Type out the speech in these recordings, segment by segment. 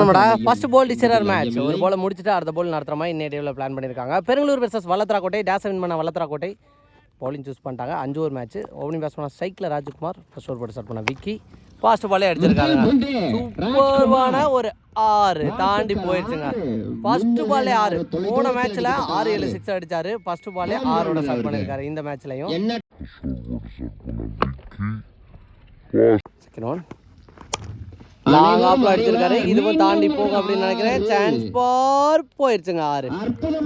நம்மளோட first ball designer match ஒரு பால் முடிச்சுட்டு அடுத்த பால் நடத்துற மாதிரி இன்னைய டேவில் பிளான் பண்ணியிருக்காங்க Perungalur versus Vallatharakottai toss win பண்ண வல்லத்தராக்கோட்டை பவுலிங் சூஸ் பண்ணிட்டாங்க. அஞ்சு ஒரு மேட்ச் ஓப்பனிங் பேஸ் பண்ண சைக்கிள் ராஜ்குமார் ஃபர்ஸ்ட் ஓவர் போட்டு ஸ்டார்ட் பண்ண விக்கி. ஃபாஸ்ட் பாலே அடிச்சிருக்காங்க சூப்பர்வான ஒரு ஆறு தாண்டி போயிடுச்சுங்க ஃபர்ஸ்ட் பாலே ஆறு. போன மேட்ச்ல ஆறு ஏழு சிக்ஸ் அடிச்சாரு. ஃபர்ஸ்ட் பாலே ஆறோட ஸ்டார்ட் பண்ணியிருக்காரு இந்த மேட்ச்லையும் என்ன? செகண்ட் ஒன் லாங் ஆப்ல அடிச்சிருக்காரு. இதுவும் தாண்டி போகும் அப்படின்னு நினைக்கிறேன். சான்ஸ் பார் போயிடுச்சுங்க ஆறு.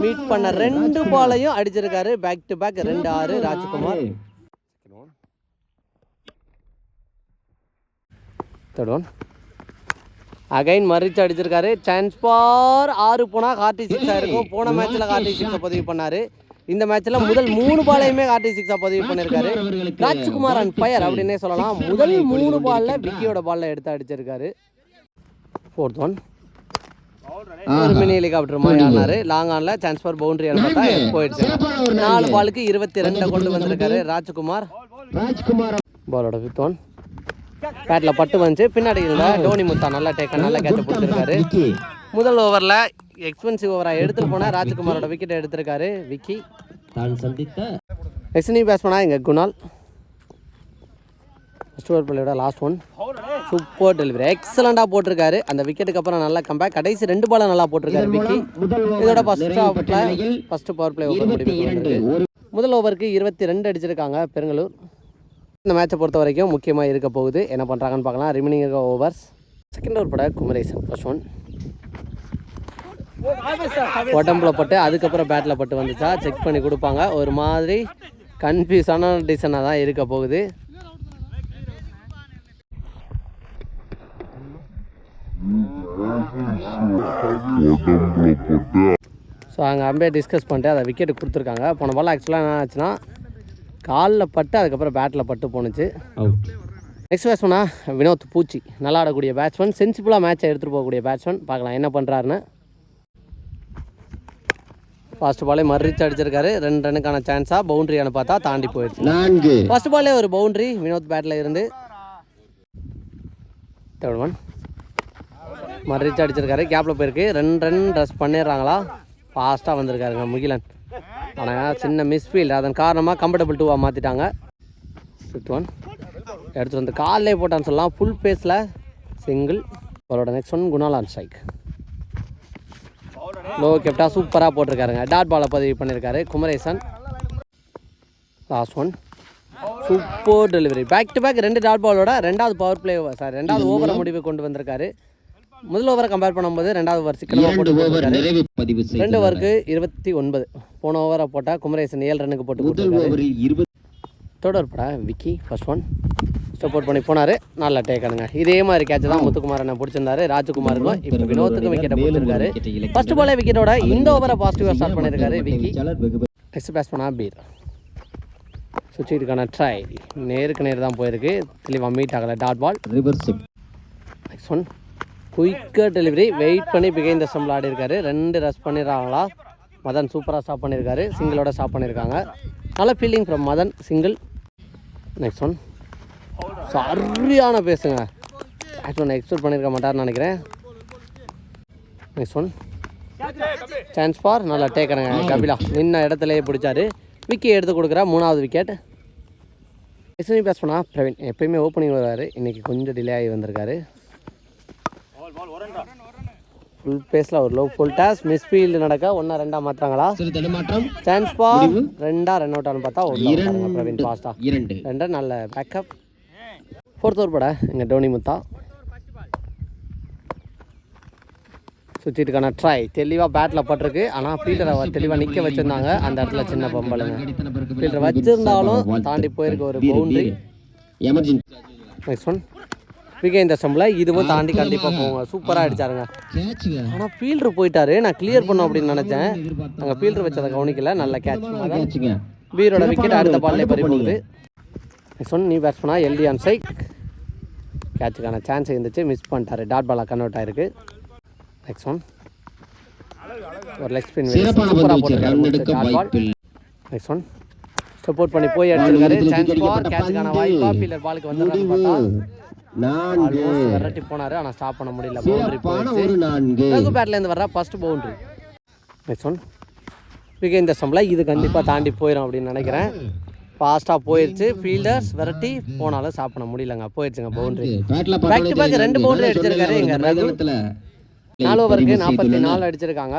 மீட் பண்ண ரெண்டு பாலையும் அடிச்சிருக்காரு. பேக் டு பேக் ரெண்டு ஆறு ராஜ்குமார். தேர்ட் ஒன் அகைன் மறிச்சு அடிச்சிருக்காரு. சான்ஸ் பார் ஆறு போனா கார்த்தி சிக்ஸ் ஆயிருக்கும் போன மேட்ச்ல கார்த்தி சிக்ஸை பதிவு பண்ணாரு. இந்த மேட்ச்ல முதல் மூணு பாலையுமே கார்த்தி சிக்ஸா பதிவு பண்ணிருக்காரு ராஜ்குமார் அண்ட் ஃபயர் அப்படின்னே சொல்லலாம். முதல் மூணு பால்ல விக்கியோட பால்ல எடுத்து அடிச்சிருக்காரு. ஃபோர்த் ஒன் ஒரு மினி ஹெலிகாப்டர் மாதிரி ஆனாரு லாங் ஆன்ல சான்ஸ் ஃபார் பவுண்டரி பார்த்தா போயிடுச்சு. நாலு பாலுக்கு இருபத்தி ரெண்டை கொண்டு வந்திருக்காரு ராஜ்குமார். ராஜ்குமார். பாலோட ஃபிஃப்த் ஒன் பேட்ல பட்டு வந்துச்சு. பின்னாடி இருந்த டோனி முத்தா நல்லா டேக்க நல்லா கேட்ச் பிடிச்சிருக்காரு விக்கி முதல் ஓவர்ல எக்ஸ்பென்சிவ் ஓவரா எடுத்துட்டு போன ராஜ்குமாரோட விக்கெட் எடுத்திருக்காரு விக்கி. தான் சந்தித்த எஸ்னி பேட்ஸ்மேனா இங்க குணால். ஃபர்ஸ்ட் ஓவர் பிள்ளையோட லாஸ்ட் ஒன் சூப்பர் டெலிவரி எக்ஸலண்டா போட்டிருக்காரு. அந்த விக்கெட்டுக்கு அப்புறம் நல்லா கம்பேக் கடைசி ரெண்டு பாலும் நல்லா போட்டிருக்காரு விக்கி. இதோட ஓவர் ஃபர்ஸ்ட் நிறைவு ஹாஃப்ல பெற்ற நிலையில் ஃபர்ஸ்ட் பவர் பிளே ஓவர் முடிவு முதல் ஓவருக்கு இருபத்தி ரெண்டு அடிச்சிருக்காங்க பெருங்களூர் இந்த மேட்சை பொறுத்த வரைக்கும் முக்கியமாக இருக்க போகுது. என்ன பண்ணுறாங்கன்னு பார்க்கலாம். ரிமைனிங் ஓவர்ஸ் செகண்ட் ஓவர் பட குமரேசன் ஃபர்ஸ்ட் ஒன் உடம்புல பட்டு அதுக்கப்புறம் பேட்டில் பட்டு வந்துச்சா? செக் பண்ணி கொடுப்பாங்க. ஒரு மாதிரி கன்ஃபியூஸான டிசனாக தான் இருக்க போகுது. ஸோ அங்கே அம்பே டிஸ்கஸ் பண்ணிட்டு அதை விக்கெட் கொடுத்துருக்காங்க. போன பால் ஆக்சுவலாக என்ன ஆச்சுன்னா காலில் பட்டு அதுக்கப்புறம் பேட்டில் பட்டு போணுச்சு. நெக்ஸ்ட் பேட்ஸ்மேனா வினோத் பூச்சி. நல்லா ஆடக்கூடிய பேட்ஸ்மேன் சென்சிபிளாக மேட்சை எடுத்துகிட்டு போகக்கூடிய பேட்ஸ்மேன் பார்க்கலாம் என்ன பண்ணுறாருன்னு ஃபர்ஸ்ட் பாலே மறிச்சு அடிச்சிருக்காரு. ரெண்டு ரன்னுக்கான சான்ஸாக பவுண்டரியான பார்த்தா தாண்டி போயிடுச்சு. நான்கு. ஃபர்ஸ்ட் பாலே ஒரு பவுண்டரி வினோத் பேட்டில் இருந்து. ஒன் மறிச்சு அடிச்சிருக்காரு. கேப்பில் போயிருக்கு. ரெண்டு ரன் ட்ரெஸ் பண்ணிடுறாங்களா? ஃபாஸ்ட்டாக வந்திருக்காருங்க முகிலன். ஆனால் சின்ன மிஸ்ஃபீல்ட் அதன் காரணமாக கம்ஃபர்டபுள் டூவாக மாற்றிட்டாங்க ஃபிஃப்த் ஒன் எடுத்துட்டு வந்து காலிலே போட்டான்னு சொல்லலாம். ஃபுல் பேஸில் சிங்கிள் அவரோட நெக்ஸ்ட் ஒன் குணாலான் ஸ்ட்ரைக் லோ கெப்டா சூப்பராக போட்டிருக்காருங்க. டாட் பாலை பதிவு பண்ணியிருக்காரு Kumaresan. Last one super delivery back to back ரெண்டு டாட் பாலோட ரெண்டாவது பவர் பிளே சாரி ரெண்டாவது ஓவரை முடிவு கொண்டு வந்திருக்காரு. முதல் ஓவரை கம்பேர் பண்ணும்போது ரெண்டாவது ஓவர் சிக்கனமாக போட்டு ரெண்டு ஓவருக்கு இருபத்தி ஒன்பது. போன ஓவரை போட்டால் குமரேசன் ஏழு ரன்னுக்கு போட்டு முதல் கொடுத்துருக்காரு ஓவரில் இருபது தேர்ட் ஓவர் படா விக்கி ஃபர்ஸ்ட் ஒன் சப்போர்ட் பண்ணி போனார். நல்லா டேக்கனுங்க இதே மாதிரி கேட்ச் தான் முத்துக்குமார் என்ன பிடிச்சிருந்தாரு. ராஜ்குமாருக்கும் இப்போ வினோத்துக்கும் விக்கெட்டை பிடிச்சிருக்காரு. ஃபர்ஸ்ட் பாலே விக்கெட்டோட இந்த ஓவரை பாசிட்டிவாக ஸ்டார்ட் பண்ணியிருக்காரு விக்கி. நெக்ஸ்ட் பேஸ் பண்ணா பீர். சுவிட்சுக்கான ட்ரை நேருக்கு நேர் தான் போயிருக்கு. தெளிவாக மீட் ஆகலை. டாட் பால் நெக்ஸ்ட் ஒன் குயிக்காக டெலிவரி வெயிட் பண்ணி பிகைந்த ஸ்டம்பில் ஆடி இருக்காரு ரெண்டு ரஷ் பண்ணிடுறாங்களா? மதன் சூப்பராக ஸ்டாப் பண்ணியிருக்காரு சிங்கிளோட ஸ்டாப் பண்ணியிருக்காங்க நல்ல fielding from Madhan. Single next one சரியான பேசுங்க. ஆக்சுவலாக எக்ஸ்பெக்ட் பண்ணியிருக்க மாட்டார்னு நினைக்கிறேன். நெக்ஸ்ட் ஒன் சான்ஸ் ஃபார் நல்லா டேக்கனுங்க கபிலா நின்ன இடத்துலையே பிடிச்சாரு. விக்கி எடுத்து கொடுக்குறா மூணாவது விக்கெட் எஸ்எனி பேஸ் பண்ணா பிரவீன் எப்பயுமே ஓப்பனிங் வருவார் இன்றைக்கி கொஞ்சம் டிலே ஆகி வந்திருக்காரு. ஃபுல் பேஸில் ஒரு லோ ஃபுல் டாஸ் மிஸ்ஃபீல்டு நடக்க ஒன்றா ரெண்டா தடுமாற்றம். சான்ஸ் முடிவு? ரெண்டா ரன் அவுட் ஆனு பார்த்தா ஒரு பிரவீன் ஃபாஸ்டா இரண்டு. ரெண்டா நல்ல பேக்கப் ஃபோர்த் ஓவர் பட இங்கே டோனி முத்தா. சுற்றிட்டுக்கான ட்ரை தெளிவாக பேட்டில் பட்டிருக்கு. ஆனால் ஃபீல்டரை தெளிவாக நிற்க வச்சுருந்தாங்க. அந்த இடத்துல சின்ன பம்பளுங்க. ஃபீல்டர் வச்சிருந்தாலும் தாண்டி போயிருக்கு ஒரு பவுண்டரி எமர்ஜென்சி நெக்ஸ்ட் ஒன் விகே இந்த ஸ்டம்பில் இதுவும் தாண்டி கண்டிப்பாக போவாங்க சூப்பராக அடிச்சாருங்க. ஆனால் ஃபீல்டர் போயிட்டாரு. நான் கிளியர் பண்ணோம் அப்படின்னு நினச்சேன். அங்கே ஃபீல்டர் வச்சதை கவனிக்கல. நல்ல கேட்ச் வீரோட விக்கெட் அடுத்த பால்லே பறி போகுது நெக்ஸ்ட் ஒன் நீ பேட்ஸ்மனா எல்டி ஆன் சைக் கேட்சுக்கான சான்ஸ் இருந்துச்சு. மிஸ் பண்ணிட்டாரு. டாட் பாலாக கன்வெர்ட் ஆயிருக்கு. நெக்ஸ்ட் ஒன் ஒரு லெக் ஸ்பின் பால் வாய்ப்பில்லை. நெக்ஸ்ட் ஒன் சப்போர்ட் பண்ணி போய் வீரத்தில் சான்ஸ் எறியப்பட்ட கேட்சுக்கான. வாய்ப்பா. ஃபீல்டர் பாலுக்கு வந்து பார்த்தா. நான்கு. விரட்டி போனாரு ஆனால் ஸ்டாப் பண்ண முடியல. பவுண்டரி போயிடுச்சு. நான்கு. ரகு பேட்லேருந்து வர்ற ஃபர்ஸ்ட் பவுண்டரி நெக்ஸ்ட் ஒன் விகேந்த சம்பளம் இது கண்டிப்பாக தாண்டி போயிடும் அப்படின்னு நினைக்கிறேன். ஃபாஸ்ட்டாக போயிடுச்சு ஃபீல்டர்ஸ் விரட்டி போனாலும் ஸ்டாப் பண்ண முடியலங்க. போயிடுச்சுங்க பவுண்டரி பேட்ல to back ரெண்டு boundary அடிச்சிருக்காரு எங்க ரகு. நாலு ஓவருக்கு நாற்பத்தி. நாலு அடிச்சிருக்காங்க.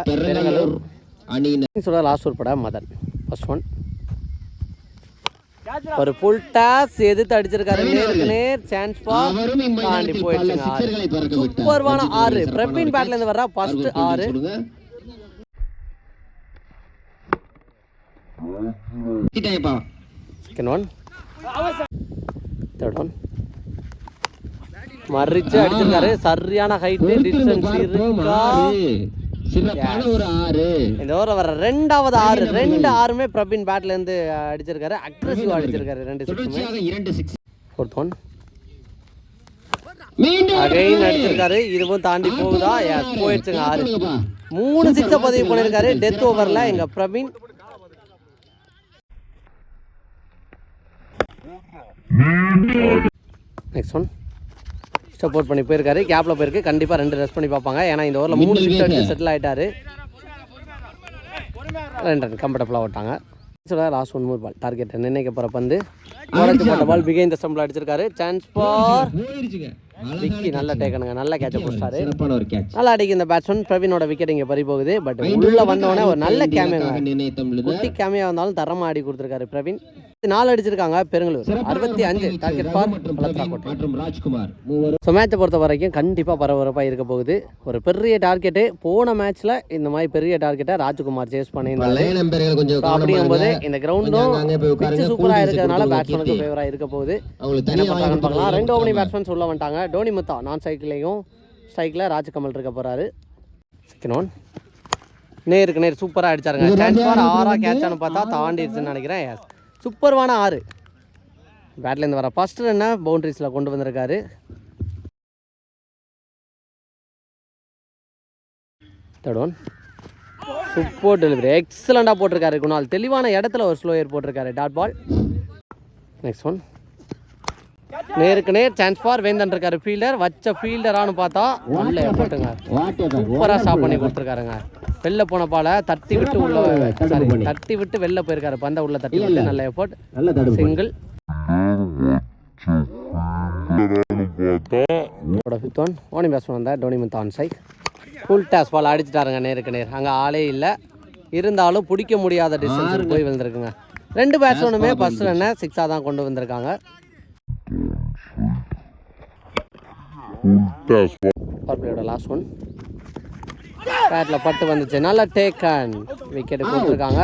சொல்ல லாஸ்ட் படம் மதன். ஃபர்ஸ்ட் ஒன் ஒரு ஃபுல் டாஸ் எதிர்த்து அடிச்சிருக்காரு நேருக்கு நேர் சான்ஸ் அவரும் தாண்டி பல போயிடுச்சுங்க ஆறு. சூப்பர்வான ஆறு. wicket. பேட்ல இருந்து வர்ற ஃபர்ஸ்ட் ஆறு. செகண்ட் ஒன் தேர்ட் ஒன் மறிச்சு அடிச்சிருக்காரு. சரியான ஹைட்டு பொறுத்திருந்து டிஸ்டன்ஸ். இருக்கா? இந்த வர ரெண்டாவது ஆறு ரெண்டு ஆறுமே பிரவீன் பேட்ல இருந்து அடிச்சிருக்காரு. அக்ரெசிவ் அடிச்சிருக்காரு ரெண்டு சிக்ஸுமே தொடர்ச்சியாக இரண்டு சிக்ஸ் ஃபோர்த் ஒன் மீண்டும் அகைன் அடிச்சிருக்காரு. இதுவும் தாண்டி போகுதா? போயிடுச்சுங்க. ஆறு. மூணு சிக்ஸை பதிவு பண்ணியிருக்காரு டெத் ஓவரில் எங்க பிரவீன். நெக்ஸ்ட் ஒன் சப்போர்ட் பண்ணி போயிருக்காரு. கேப்ல போயிருக்கு. கண்டிப்பா ரெண்டு ரெஸ்ட் பண்ணி பார்ப்பாங்க. ஏன்னா இந்த ஓவரில் மூணு சிக்ஸ் அடிச்சு செட்டில் ஆயிட்டாரு. ரெண்டு ரன் கம்ஃபர்டபுளாக ஓட்டாங்க. சொல்ல லாஸ்ட் ஒன் மூர் பால் டார்கெட் நிர்ணயிக்க போகிற பந்து? உடச்சு போட்ட பால் பிகே இந்த ஸ்டம்பில் அடிச்சிருக்காரு. சான்ஸ் ஃபார் விக்கி நல்ல டேக்கனுங்க நல்ல கேட்ச போட்டாரு நல்லா அடிக்க இந்த பேட்ஸ்மேன் பிரவீனோட விக்கெட் இங்கே பறி போகுது. பட் உள்ள வந்தவொடனே ஒரு நல்ல கேமியா குட்டி கேமியா வந்தாலும் தரமா ஆடி கொடுத்துருக்காரு பிரவீன் நாலு அடிச்சிருக்காங்க பெருங்களூர் அறுபத்தி அஞ்சு டார்கெட் மூவரும். ஸோ மேட்சை பொறுத்த வரைக்கும் கண்டிப்பாக பரபரப்பாக இருக்க போகுது. ஒரு பெரிய டார்கெட்டு போன மேட்ச்சில் இந்த மாதிரி பெரிய டார்கெட்டை ராஜ்குமார் சேஸ் ஸோ அப்படிங்கும்போது இந்த கிரவுண்டும். பிச்சு சூப்பராக இருக்கிறதுனால பேட்ஸ்மேனுக்கு. ஃபேவராக இருக்க போகுது. என்ன பண்ணுறாங்கன்னு பார்க்கலாம். ரெண்டு ஓப்பனிங். பேட்ஸ்மேன்ஸ் உள்ள வந்துட்டாங்க. டோனி முத்தா நான் சைக்கிளையும் ஸ்ட்ரைக்கில் ராஜ்கமல் இருக்க போகிறாரு செகண்ட் ஒன் நேருக்கு நேர் சூப்பராக அடிச்சாருங்க. சான்ஸ் ஃபார் ஆறா கேட்சான்னு பார்த்தா தாண்டிடுச்சுன்னு நினைக்கிறேன். சூப்பர்வான ஆறு. பேட்லேருந்து வர ஃபஸ்ட் ரன்னை பவுண்டரிஸில் கொண்டு வந்திருக்காரு. தேர்ட் ஒன் சூப்பர் டெலிவரி எக்ஸலண்டாக போட்டிருக்காரு குணால். தெளிவான இடத்துல ஒரு ஸ்லோயர் போட்டிருக்காரு. டாட் பால் நெக்ஸ்ட் ஒன் நேருக்கு நேர் சான்ஸ் ஃபார் வேந்தன் இருக்காரு. ஃபீல்டர் வச்ச ஃபீல்டரானு பார்த்தா நல்ல போட்டுங்க சூப்பராக ஸ்டாப் பண்ணி கொடுத்துருக்காருங்க. வெளில போன பாலை தட்டி விட்டு உள்ள சாரி பண்ணி. தட்டி விட்டு வெளில போயிருக்காரு. பந்த உள்ள தட்டி விட்டு நல்ல எஃபர்ட் சிங்கிள் ஓனி பேட்ஸ்மேன் வந்தார் டோனி முத் on side full toss ball அடிச்சிட்டாருங்க நேருக்கு நேர். அங்கே ஆளே இல்லை. இருந்தாலும் பிடிக்க முடியாத டிஸ்டன்ஸ் போய் வந்திருக்குங்க ரெண்டு பேட்ஸ்மேனுமே ஃபர்ஸ்ட் ரன்னை சிக்ஸாக தான் கொண்டு வந்திருக்காங்க. லாஸ்ட் ஒன் பேட்டில் பட்டு வந்துச்சு. நல்ல டேக்கன் விக்கெட் கொடுத்துருக்காங்க.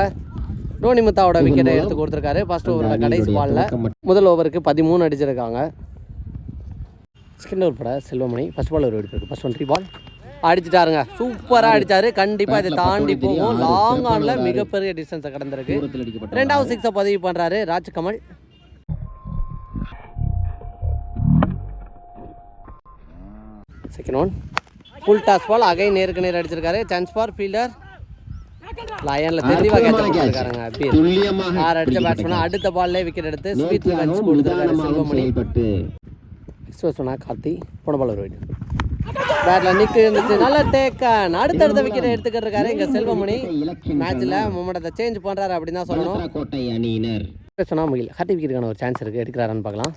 டோனி முத்தாவோட விக்கெட்டை எடுத்து கொடுத்துருக்காரு. ஃபர்ஸ்ட் ஓவரோட கடைசி பாலில் முதல் ஓவருக்கு பதிமூணு அடிச்சிருக்காங்க. செகண்ட் ஓவர் பட செல்வமணி ஃபர்ஸ்ட் பால் ஒரு வெடிப்பு ஃபர்ஸ்ட் ஒன் த்ரீ பால் அடிச்சிட்டாருங்க. சூப்பராக அடிச்சாரு. கண்டிப்பாக இதை தாண்டி போகும். லாங் ஆனில் மிகப்பெரிய டிஸ்டன்ஸை கடந்திருக்கு. ரெண்டாவது சிக்ஸை பதிவு பண்ணுறாரு Rajkamal second one full toss ball அகை நேருக்கு நேர் அடிச்சிருக்காரு. சான்ஸ் ஃபார் ஃபீல்டர் லயனில் தெளிவாக கேட்ச் பண்ணிருக்காருங்க அப்பீர் துல்லியமாக ஆறு அடிச்ச பேட்ஸ்மேன் அடுத்த பால்லே விக்கெட் எடுத்து ஸ்வீட் ரிவெஞ்ச் கொடுத்துருக்காரு செல்வமணி. எக்ஸ்பிரஸ் கார்த்தி போன பால் ஒரு வைட் பேட்டில் நிற்கு இருந்துச்சு நல்ல டேக்கன் அடுத்தடுத்த விக்கெட் எடுத்துக்கிட்டு இருக்காரு இங்கே செல்வமணி. மேட்ச்சில் மொமெண்டத்தை சேஞ்ச் பண்ணுறாரு அப்படின்னு தான் சொல்லணும். கோட்டை அணியினர். சொன்னா முகில். ஹார்டி விக்கெட்டுக்கான ஒரு சான்ஸ் இருக்குது எடுக்கிறாரான்னு பார்க்கலாம்.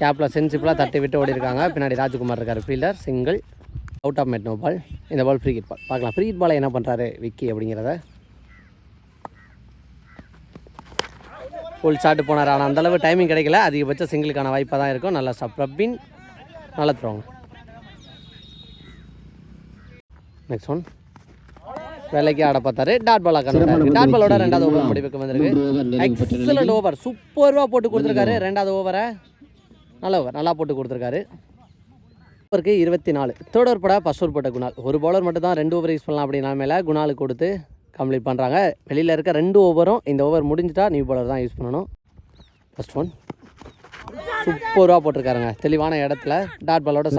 கேப்பில் சென்சிபிளாக தட்டி விட்டு ஓடி இருக்காங்க பின்னாடி ராஜ்குமார் இருக்கார் ஃபீல்டர் சிங்கிள் அவுட் ஆஃப் மெட் நோ பால் இந்த பால் ஃப்ரீ பால் பார்க்கலாம். ஃப்ரீ பாலை என்ன பண்ணுறாரு விக்கி அப்படிங்கிறத. ஃபுல் ஷாட் போனார். ஆனால் அந்தளவு டைமிங் கிடைக்கல. அதிகபட்ச சிங்கிளுக்கான வாய்ப்பாக தான் இருக்கும். நல்லா ஸ்டப் ரப்பின் நல்லா த்ரோங்க நெக்ஸ்ட் ஒன் வேலைக்கு ஆட பார்த்தாரு. டாட் பால் ஆக்கணும் டாட் பாலோட ரெண்டாவது ஓவர் முடிவுக்கு வந்திருக்கு. எக்ஸலண்ட் ஓவர் சூப்பர்வாக போட்டு கொடுத்துருக்காரு. ரெண்டாவது ஓவரை நல்ல ஓவர் நல்லா போட்டு கொடுத்துருக்காரு. ஓவருக்கு இருபத்தி நாலு தேர்ட் ஓவர் பட ஃபர்ஸ்ட் ஓவர் போட்ட குணால். ஒரு பவுலர் மட்டும் தான் ரெண்டு ஓவர் யூஸ் பண்ணலாம் அப்படின்னா மேலே குணாலுக்கு கொடுத்து கம்ப்ளீட் பண்ணுறாங்க வெளியில் இருக்க ரெண்டு ஓவரும் இந்த ஓவர் முடிஞ்சிட்டா நியூ பவுலர் தான் யூஸ் பண்ணணும். ஃபர்ஸ்ட் ஒன் சூப்பராக போட்டிருக்காருங்க. தெளிவான இடத்துல டாட் பாலோட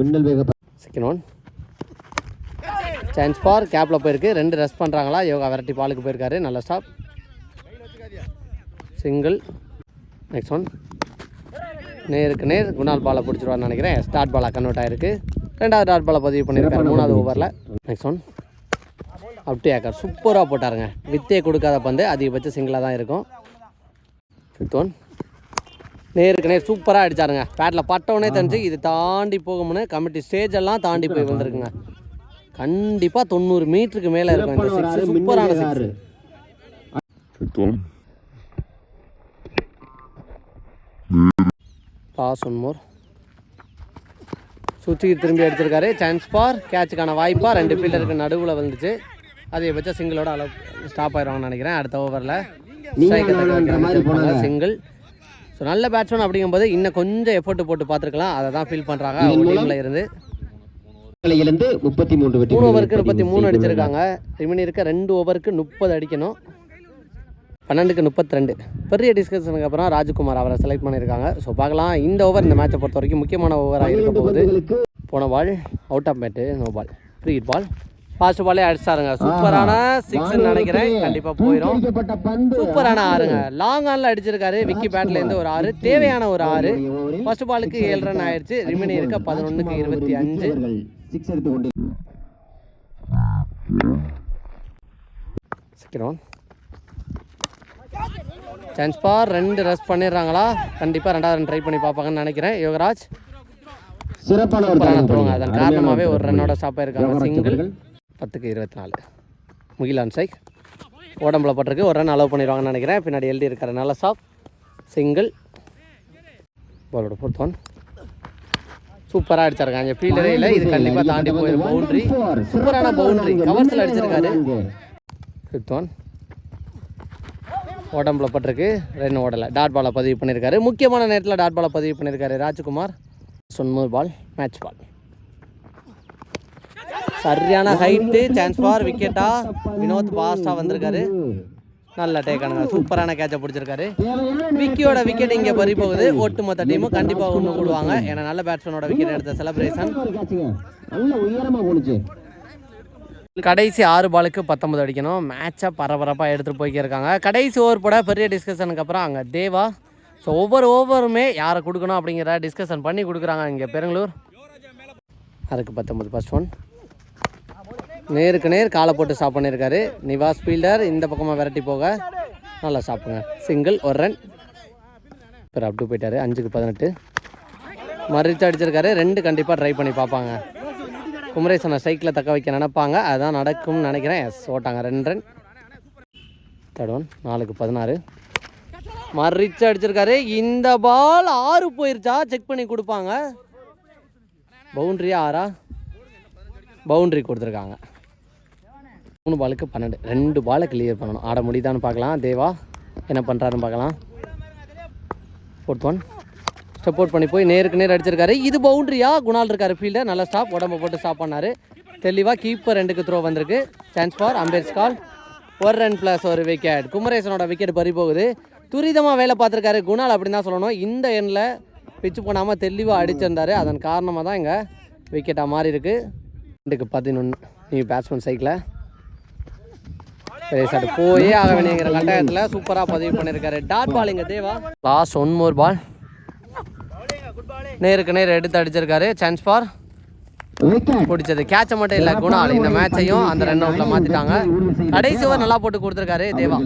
மின்னல் வேக செகண்ட் ஒன் சான்ஸ் ஃபார் கேப்பில் போயிருக்கு. ரெண்டு ரெஸ்ட் பண்ணுறாங்களா யோகா வெரைட்டி பாலுக்கு போயிருக்காரு. நல்ல ஸ்டாப் சிங்கிள் நெக்ஸ்ட் ஒன் நேருக்கு நேர் குணால் பாலை பிடிச்சிருவான்னு நினைக்கிறேன். ஸ்டார்ட் பாலாக கன்வெர்ட் ஆயிருக்கு. ரெண்டாவது டாட் பாலை பதிவு பண்ணியிருக்காரு. மூணாவது ஓவரில் நெக்ஸ்ட் ஒன் அப்டி ஏக்கர் சூப்பராக போட்டாருங்க. வித்தே கொடுக்காத பந்து அதிகபட்ச சிங்கிளாக தான் இருக்கும். ஃபிஃப்த் ஒன் நேருக்கு நேர் சூப்பராக அடிச்சாருங்க. பேட்டில் பட்டவனே தெரிஞ்சு இது தாண்டி போகும்னு கமிட்டி ஸ்டேஜ் எல்லாம் தாண்டி போய் வந்திருக்குங்க கண்டிப்பாக தொண்ணூறு மீட்டருக்கு மேலே இருக்கும் இந்த சிக்ஸ் சூப்பரான சிக்ஸ் பாஸ் ஒன் மோர் சுற்றி திரும்பி அடிச்சிருக்காரு சான்ஸ் பார் கேட்சுக்கான வாய்ப்பா ரெண்டு ஃபீல்டருக்கு நடுவில் வந்துச்சு அதிகபட்சம் சிங்கிளோட அளவு ஸ்டாப் ஆயிடுவாங்கன்னு நினைக்கிறேன். அடுத்த ஓவரில் சிங்கிள் ஸோ நல்ல பேட்ஸ்மேன் அப்படிங்கும்போது இன்னும் கொஞ்சம் எஃபோர்ட் போட்டு பார்த்துருக்கலாம். அதை தான் ஃபீல் பண்ணுறாங்க அவங்க டீமில் இருந்து. இருந்து முப்பத்தி வெற்றி மூணு ஓவருக்கு முப்பத்தி மூணு அடிச்சிருக்காங்க. ரிமினி இருக்க ரெண்டு ஓவருக்கு முப்பது அடிக்கணும். பன்னெண்டுக்கு முப்பத்தி ரெண்டு பெரிய டிஸ்கஷனுக்கு அப்புறம் ராஜ்குமார் அவரை செலக்ட் பண்ணியிருக்காங்க. ஸோ பார்க்கலாம். இந்த ஓவர் இந்த மேட்சை பொறுத்த வரைக்கும் முக்கியமான ஓவராக இருக்க போகுது. போன ball out off bat no ball free ball fast பாலே அடிச்சாருங்க. சூப்பரான சிக்ஸ் நினைக்கிறேன். கண்டிப்பாக போயிடும் சூப்பரான ஆறுங்க. லாங் ஆன்ல அடிச்சிருக்காரு. விக்கி பேட்ல இருந்து ஒரு ஆறு. தேவையான ஒரு ஆறு. ஃபர்ஸ்ட் பாலுக்கு ஏழு ரன் ஆயிடுச்சு. ரிமினி இருக்க பதினொன்றுக்கு இருபத்தி அஞ்சு. சிக்ஸ் எடுத்து கொண்டு சான்ஸ் பார். ரெண்டு ரஸ் பண்ணிடுறாங்களா? கண்டிப்பாக ரெண்டாவது ரன் ட்ரை பண்ணி பார்ப்பாங்கன்னு நினைக்கிறேன். யோகராஜ். சிறப்பான. த்ரோங்க அதன் காரணமாகவே ஒரு ரன்னோட ஸ்டாப் ஆயிருக்காங்க. சிங்கிள். பத்துக்கு இருபத்தி நாலு. முகிலான் சைக் உடம்புல பட்டிருக்கு. ஒரு ரன் அலோவ் பண்ணிடுவாங்கன்னு நினைக்கிறேன். பின்னாடி எழுதி இருக்காரு நல்ல ஸ்டாப் சிங்கிள் பாலோட ஃபோர்த் ஒன் சூப்பராக அடிச்சிருக்காங்க. ஃபீல்டரேயில் இது கண்டிப்பாக தாண்டி போயிடும். பவுண்ட்ரி சூப்பரான பவுண்ட்ரி கவர்ஸில் அடிச்சிருக்காரு. ஃபிஃப்த் ஒன் உடம்புல பட்டிருக்கு. ரெண்டு ஓடலை டாட் பாலை பதிவு பண்ணியிருக்காரு. முக்கியமான நேரத்தில் டாட் பாலை பதிவு பண்ணியிருக்காரு ராஜ்குமார். சொன்னூர் பால் மேட்ச் பால் சரியான ஹைட்டு சான்ஸ் பார் விக்கெட்டா வினோத் பாஸ்டாக வந்திருக்காரு. நல்ல டேக்கானுங்க சூப்பரான கேட்சை பிடிச்சிருக்காரு. விக்கியோட விக்கெட் இங்கே பறி போகுது. ஒட்டுமொத்த டீமும் கண்டிப்பாக ஒன்று கூடுவாங்க. ஏன்னா நல்ல பேட்ஸ்மேனோட விக்கெட் எடுத்த செலிப்ரேஷன் நல்ல கடைசி ஆறு பாலுக்கு பத்தொன்பது அடிக்கணும். மேட்சாக பரபரப்பாக எடுத்துகிட்டு போய்க்கிருக்காங்க கடைசி ஓவர் போட பெரிய டிஸ்கஷனுக்கு அப்புறம் அங்கே தேவா. ஸோ ஒவ்வொரு ஓவருமே யாரை கொடுக்கணும் அப்படிங்கிற டிஸ்கஷன் பண்ணி கொடுக்குறாங்க இங்கே பெருங்களூர். அதுக்கு பத்தொம்பது ஃபர்ஸ்ட் ஒன் நேருக்கு நேர் காலை போட்டு ஸ்டாப் பண்ணியிருக்காரு நிவாஸ் ஃபீல்டர் இந்த பக்கமாக விரட்டி போக. நல்லா ஸ்டாப்புங்க சிங்கிள் ஒரு ரன் இப்போ அப்டு போயிட்டார். அஞ்சுக்கு பதினெட்டு. மறுத்து அடிச்சிருக்காரு. ரெண்டு கண்டிப்பாக ட்ரை பண்ணி பார்ப்பாங்க. குமரேசனை ஸ்ட்ரைக்கில் தக்க வைக்க நினைப்பாங்க. அதுதான் நடக்கும்னு நினைக்கிறேன். எஸ் ஓட்டாங்க. ரெண்டு ரன் தேர்ட் ஒன் நாலுக்கு பதினாறு. மறிச்சு அடிச்சிருக்காரு. இந்த பால் ஆறு போயிருச்சா? செக் பண்ணி கொடுப்பாங்க. பவுண்ட்ரி ஆறா? பவுண்ட்ரி கொடுத்துருக்காங்க. மூணு பாலுக்கு பன்னெண்டு. ரெண்டு பாலை கிளியர் பண்ணணும். ஆட முடியுதான்னு பார்க்கலாம். தேவா என்ன பண்ணுறாருன்னு பார்க்கலாம். ஃபோர்த் ஒன் ஸ்டெப் பண்ணி போய் நேருக்கு நேர் அடிச்சிருக்காரு. இது பவுண்ட்ரியா குணால் இருக்காரு ஃபீல்டர் நல்ல ஸ்டாப் உடம்ப போட்டு ஸ்டாப் பண்ணார். தெளிவாக கீப்பர் ரெண்டுக்கு த்ரோ வந்திருக்கு. சான்ஸ் ஃபார் அம்பேர்ஸ் கால் ஒரு ரன் ப்ளஸ் ஒரு விக்கெட் குமரேசனோட விக்கெட் பறி போகுது. துரிதமாக வேலை பார்த்துருக்காரு குணால் அப்படின்னு தான் சொல்லணும். இந்த எண்ணில் பிச்சு போடாமல் தெளிவாக அடிச்சிருந்தாரு. அதன் காரணமாக தான் இங்கே விக்கெட்டாக மாறி இருக்கு ரெண்டுக்கு பதினொன்று நீ பேட்ஸ்மேன் சைக்கில் பெரிய ஷாட் போயே ஆக வேண்டியங்கிற கட்டாயத்தில் சூப்பராக பதிவு பண்ணியிருக்காரு டாட் பால் இங்கே தேவா. லாஸ்ட் ஒன் மோர் பால் நேருக்கு நேர் எடுத்து அடிச்சிருக்காரு. சான்ஸ் ஃபார் பிடிச்சது. கேட்ச மட்டும் இல்லை குணால் இந்த மேட்சையும் அந்த ரன் அவுட்டில் மாற்றிட்டாங்க கடைசி ஓவர் நல்லா போட்டு கொடுத்துருக்காரு தேவா.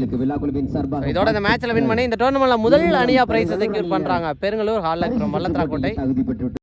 இதோட இந்த மேட்ச்சில் வின் பண்ணி இந்த டோர்னமெண்ட்டில் முதல் அணியாக ப்ரைஸை செக்யூர் பண்ணுறாங்க பெருங்களூர் ஹாலில் இருக்கிற